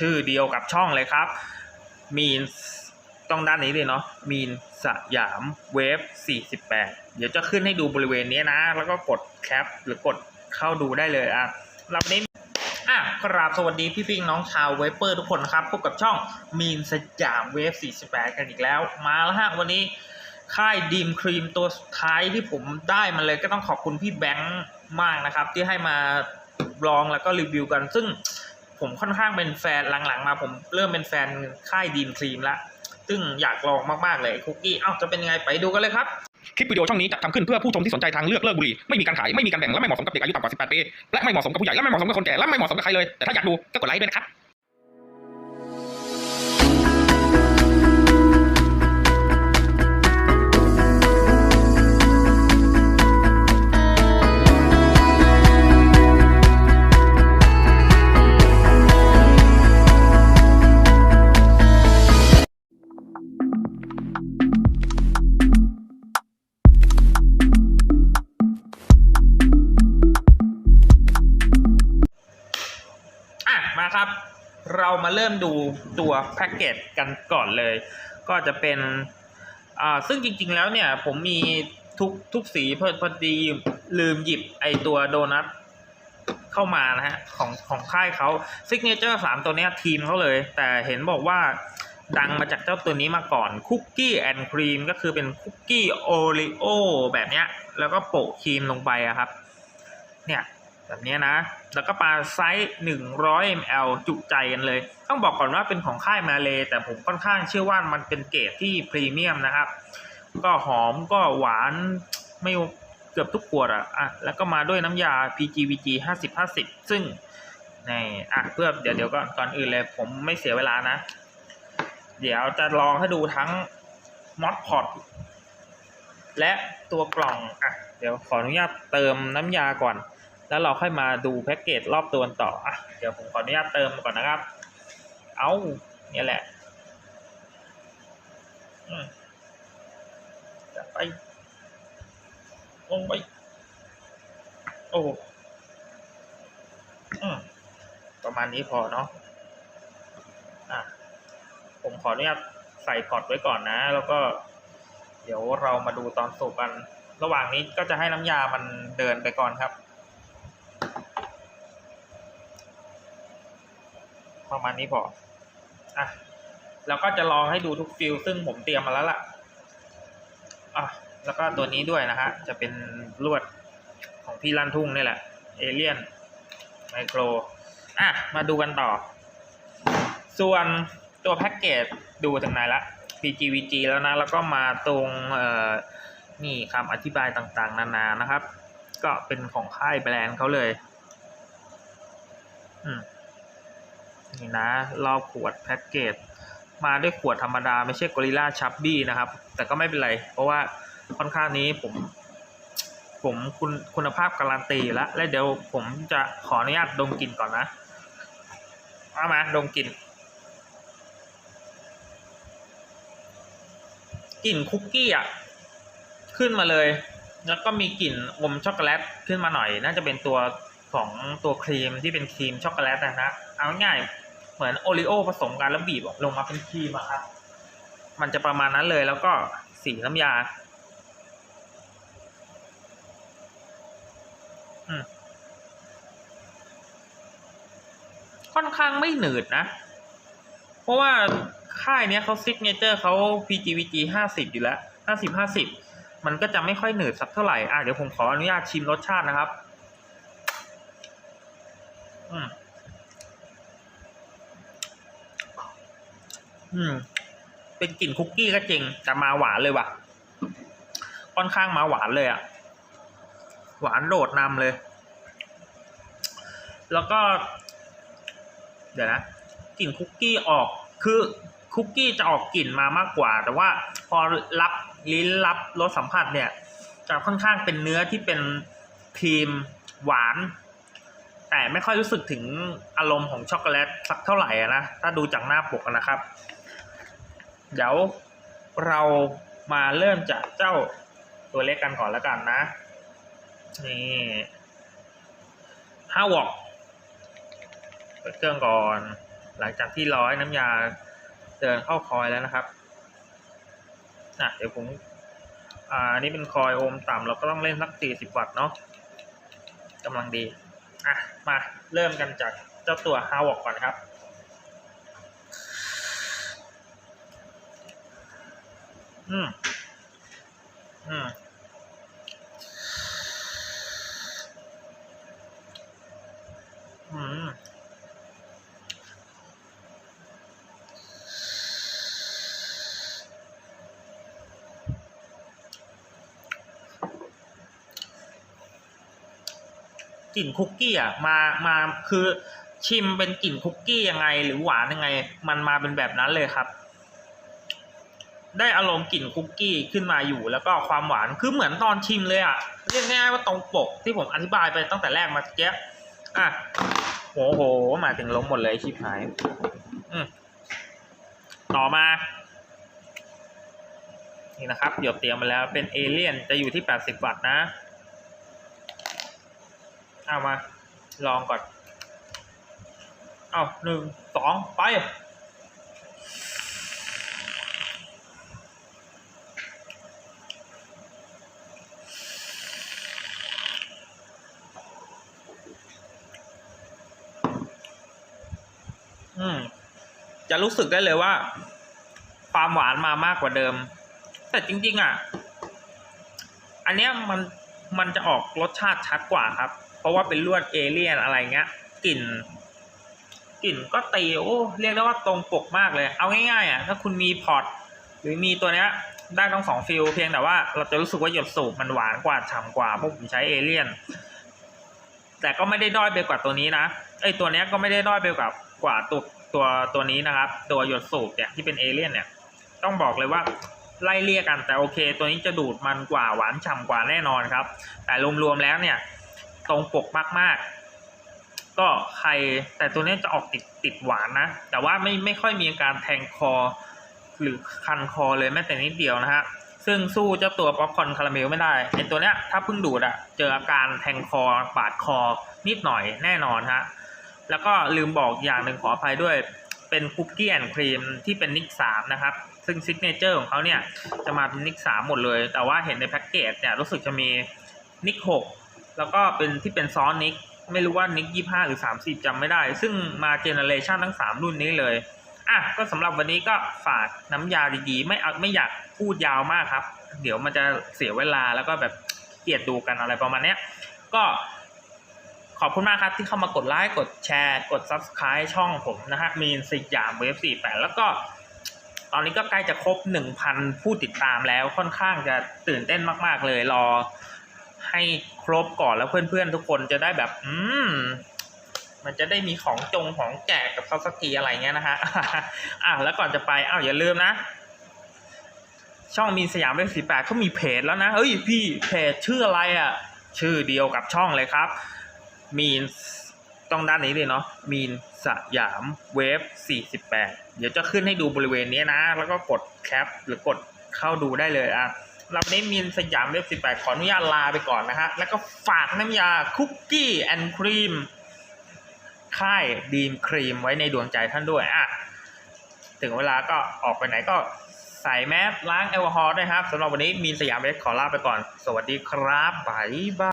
ชื่อเดียวกับช่องเลยครับ มีนต้องด้านนี้เลยเนาะ มีนสยามเวฟ 48 เดี๋ยวจะขึ้นให้ดูบริเวณนี้นะ แล้วก็กดแคปหรือกดเข้าดูได้เลยอะรับนี้อะกราบสวัสดีพี่พี่น้องชาวเวเปอร์ทุกคนนะครับ พบกับช่องมีนสยามเวฟ 48 กันอีกแล้ว มาแล้วฮะวันนี้ค่ายดีมครีมตัวสุดท้ายที่ผมได้มาเลยก็ต้องขอบคุณพี่แบงค์มากนะครับ ที่ให้มาลองแล้วก็รีวิวกันซึ่ง ผมค่อนข้างเป็นแฟนหลังๆ มาผมเริ่มเป็นแฟนค่ายดีมครีมละซึ่งอยากลองมากๆเลยคุกกี้เอ้าจะเป็นยังไงไปดูกันเลยครับ คลิปวิดีโอช่องนี้จัดทำขึ้นเพื่อผู้ชมที่สนใจทางเลือกเลิกบุหรี่ไม่มีการขายไม่มีการแบ่งและไม่เหมาะสมกับเด็กอายุต่ำกว่า 18 ปีและไม่เหมาะสมกับผู้ใหญ่และไม่เหมาะสมกับคนแก่และไม่เหมาะสมกับใครเลยแต่ถ้าอยากดูก็กดไลค์ด้วยนะครับ เรามาเริ่มดูตัวแพ็กเกจกันก่อนเลย ก็จะเป็นอ่าซึ่งจริงๆแล้วเนี่ยผมมีทุกทุกสีพอพอดีลืมหยิบไอตัวโดนัทเข้ามานะฮะของของค่ายเขาซิกเนเจอร์สามตัวเนี้ยทีมเขาเลย แต่เห็นบอกว่าดังมาจากเจ้าตัวนี้มาก่อนคุกกี้แอนด์ครีมก็คือเป็นคุกกี้โอริโอแบบเนี้ย แล้วก็โปะครีมลงไปอะครับ เนี่ย แบบนี้นะ แล้วก็ปลาไซส์ 100 ml จุใจกันเลย ต้องบอกก่อนว่าเป็นของค่ายมาเลยแต่ผมค่อนข้างเชื่อว่ามันเป็นเกรดที่พรีเมียมนะครับ ก็หอมก็หวานไม่เกือบทุกขวดอะอะ แล้วก็มาด้วยน้ำยา PGVG 50 50 ซึ่งนี่อะเพื่อเดี๋ยวเดี๋ยวก่อนก่อนอื่นเลยผมไม่เสียเวลานะ เดี๋ยวจะลองให้ดูทั้งมอดพอตและตัวกล่องอะเดี๋ยวขออนุญาตเติมน้ำยาก่อน แล้วเราค่อยมาดูแพ็กเกจรอบตัวกันต่ออะเดี๋ยวผมขออนุญาตเติมก่อนนะครับ เอาเนี่ยแหละจัดไปลงไปโอ้ประมาณนี้พอเนาะอะผมขออนุญาตใส่พอร์ตไว้ก่อนนะ แล้วก็ เดี๋ยวเรามาดูตอนสูบกัน ระหว่างนี้ก็จะให้น้ำยามันเดินไปก่อนครับ ประมาณนี้พออะแล้วก็จะลองให้ดูทุกฟิลซึ่งผมเตรียมมาแล้วล่ะอะแล้วก็ตัวนี้ด้วยนะฮะ จะเป็นลวดของพี่ลั่นทุ่งนี่แหละ เอเลียนไมโครอะ มาดูกันต่อ ส่วนตัวแพ็กเกจดูถึงไหนละ PGVG แล้วนะ แล้วก็มาตรงเอ่อนี่คำอธิบายต่างๆ นานานะครับ ก็เป็นของค่ายแบรนด์เขาเลย อืม นี่นะรอบขวดแพ็กเกจมาด้วยขวดธรรมดาไม่ใช่กอริลลาชับบี้นะครับ แต่ก็ไม่เป็นไร เพราะว่าค่อนข้างนี้ผมผมคุณคุณภาพการันตีแล้ว และเดี๋ยวผมจะขออนุญาตดมกลิ่นก่อนนะ เอามาดมกลิ่นกลิ่นคุกกี้อะ ขึ้นมาเลย แล้วก็มีกลิ่นอมช็อกโกแลตขึ้นมาหน่อย น่าจะเป็นตัวของตัวครีมที่เป็นครีมช็อกโกแลตนะฮะเอาง่าย เหมือนโอริโอผสมกันแล้วบีบลงมาเป็นครีมอะครับมันจะประมาณนั้นเลยแล้วก็สีน้ำยา ค่อนข้างไม่หนืดนะ เพราะว่าค่ายเนี้ยเขาซิกเนเจอร์เขา PGVG ห้าสิบอยู่แล้วห้าสิบห้าสิบมันก็จะไม่ค่อยหนืดสักเท่าไหร่ อะเดี๋ยวผมขออนุญาตชิมรสชาตินะครับ อืม อืม เป็นกลิ่นคุกกี้ก็จริง แต่มาหวานเลยว่ะ ค่อนข้างมาหวานเลยอะ่ะ หวานโดดนำเลย แล้วก็ เดี๋ยวนะกลิ่นคุกกี้ออก คือคุกกี้จะออกกลิ่นมามากกว่า แต่ว่าพอรับลิ้นรับรสสัมผัสเนี่ย จะค่อนข้างเป็นเนื้อที่เป็นครีมหวาน แต่ไม่ค่อยรู้สึกถึงอารมณ์ของช็อกโกแลตสักเท่าไหร่นะ ถ้าดูจากหน้าปกนะครับ เดี๋ยวเรามาเริ่มจากเจ้าตัวเล็กกันก่อนแล้วกันนะ นี่ห้าวอกเปิดเครื่องก่อน หลังจากที่ร้อยน้ำยาเดินเข้าคอยแล้วนะครับอะเดี๋ยวผม อ่าอันนี้เป็นคอยโอมต่ำเราก็ต้องเล่นสัก40วัตต์เนาะกำลังดี อะ มาเริ่มกันจากเจ้าตัวฮาวอกก่อนครับ อืมอืมอืมกลิ่นคุกกี้อะมามาคือชิมเป็นกลิ่นคุกกี้ยังไง หรือหวานยังไง มันมาเป็นแบบนั้นเลยครับ ได้อารมณ์กลิ่นคุกกี้ขึ้นมาอยู่ แล้วก็ความหวานคือเหมือนตอนชิมเลยอะเรียกง่ายว่าตรงปกที่ผมอธิบายไปตั้งแต่แรกมาเกี้ยอะโหโหมาถึงล้มหมดเลยชิบหาย อืมต่อมา นี่นะครับเดี๋ยวเตรียมมาแล้วเป็นเอเลี่ยนจะอยู่ที่80วัตต์นะเอามา ลองก่อน เอาหนึ่งสองไป อืม จะรู้สึกได้เลยว่า ความหวานมามากกว่าเดิม แต่จริง ๆ อะ อันเนี้ยมันมันจะออกรสชาติชัดกว่าครับ เพราะว่าเป็นลวดเอเลี่ยนอะไรเงี้ยกลิ่นกลิ่นก็ตีโอ้เรียกได้ว่าตรงปกมากเลย เอาง่ายๆอะถ้าคุณมีพอร์ตหรือมีตัวเนี้ยได้ทั้งสองฟิลเพียงแต่ว่าเราจะรู้สึกว่าหยดสูบมันหวานกว่าฉ่ำกว่าเพราะผมใช้เอเลี่ยนแต่ก็ไม่ได้ด้อยไปกว่าตัวนี้นะไอยตัวเนี้ยก็ไม่ได้ด้อยไปกว่า กว่าตัวตัวตัวนี้นะครับ ตัวหยดสูบเนี่ยที่เป็นเอเลี่ยนเนี่ย ต้องบอกเลยว่าไล่เลี่ยกันแต่โอเค ตัวนี้จะดูดมันกว่าหวานฉ่ำกว่าแน่นอนครับ แต่รวมๆแล้วเนี่ย ตรงปกมากๆ ก็ใครแต่ตัวนี้จะออกติดติดหวานนะ แต่ว่าไม่ไม่ค่อยมีอาการแทงคอ หรือคันคอเลยแม้แต่นิดเดียวนะฮะซึ่งสู้เจ้าตัวป๊อปคอนคาราเมลไม่ได้ไอตัวเนี้ยถ้าเพิ่งดูดอะเจออาการแทงคอบาดคอนิดหน่อยแน่นอนฮะ แล้วก็ลืมบอกอย่างหนึ่งขออภัยด้วย เป็นคุกกี้แอนด์ครีมที่เป็นนิกสามนะครับ ซึ่งซิกเนเจอร์ของเขาเนี่ยจะมาเป็นนิกสามหมดเลย แต่ว่าเห็นในแพ็กเกจเนี่ยรู้สึกจะมีนิกหกแล้วก็เป็นที่เป็นซอสนิกไม่รู้ว่านิกยี่ห้าหรือสามสิบจำไม่ได้ ซึ่งมาเจเนเรชันทั้งสามรุ่นนี้เลยอะก็สำหรับวันนี้ก็ฝากน้ำยาดีๆ ไม่เอาไม่อยากพูดยาวมากครับ เดี๋ยวมันจะเสียเวลาแล้วก็แบบเกลียดดูกันอะไรประมาณเนี้ยก็ ขอบคุณมากครับที่เข้ามากดไลค์กดแชร์กด Subscribe ช่องผมนะฮะมีนสยามเวฟสี่แปดแล้วก็ ตอนนี้ก็ใกล้จะครบหนึ่งพันผู้ติดตามแล้วค่อนข้างจะตื่นเต้นมาก ๆ เลยรอให้ครบก่อนแล้วเพื่อนๆ ทุกคนจะได้แบบ อืม มันจะได้มีของจงของแจกกับเขาสักทีอะไรเงี้ยนะฮะอะแล้วก่อนจะไปอ้าวอย่าลืมนะ ช่องมีนสยามเว็บสี่แปดเขามีเพจแล้วนะเฮ้ยพี่เพจชื่ออะไรอะ ชื่อเดียวกับช่องเลยครับ มีนต้องด้านนี้เลยเนาะมีนสยามเวฟ 48 เดี๋ยวจะขึ้นให้ดูบริเวณนี้นะ แล้วก็กดแคปหรือกดเข้าดูได้เลยอะเราวันนี้มีนสยามเวฟ 18 ขออนุญาตลาไปก่อนนะฮะ แล้วก็ฝากน้ำยาคุกกี้แอนด์ครีมค่ายดีมครีมไว้ในดวงใจท่านด้วยอะถึงเวลาก็ออกไปไหนก็ใส่แมสล้างแอลกอฮอล์ด้วยครับสำหรับวันนี้มีนสยามเวฟขอลาไปก่อน สวัสดีครับบ๊ายบาย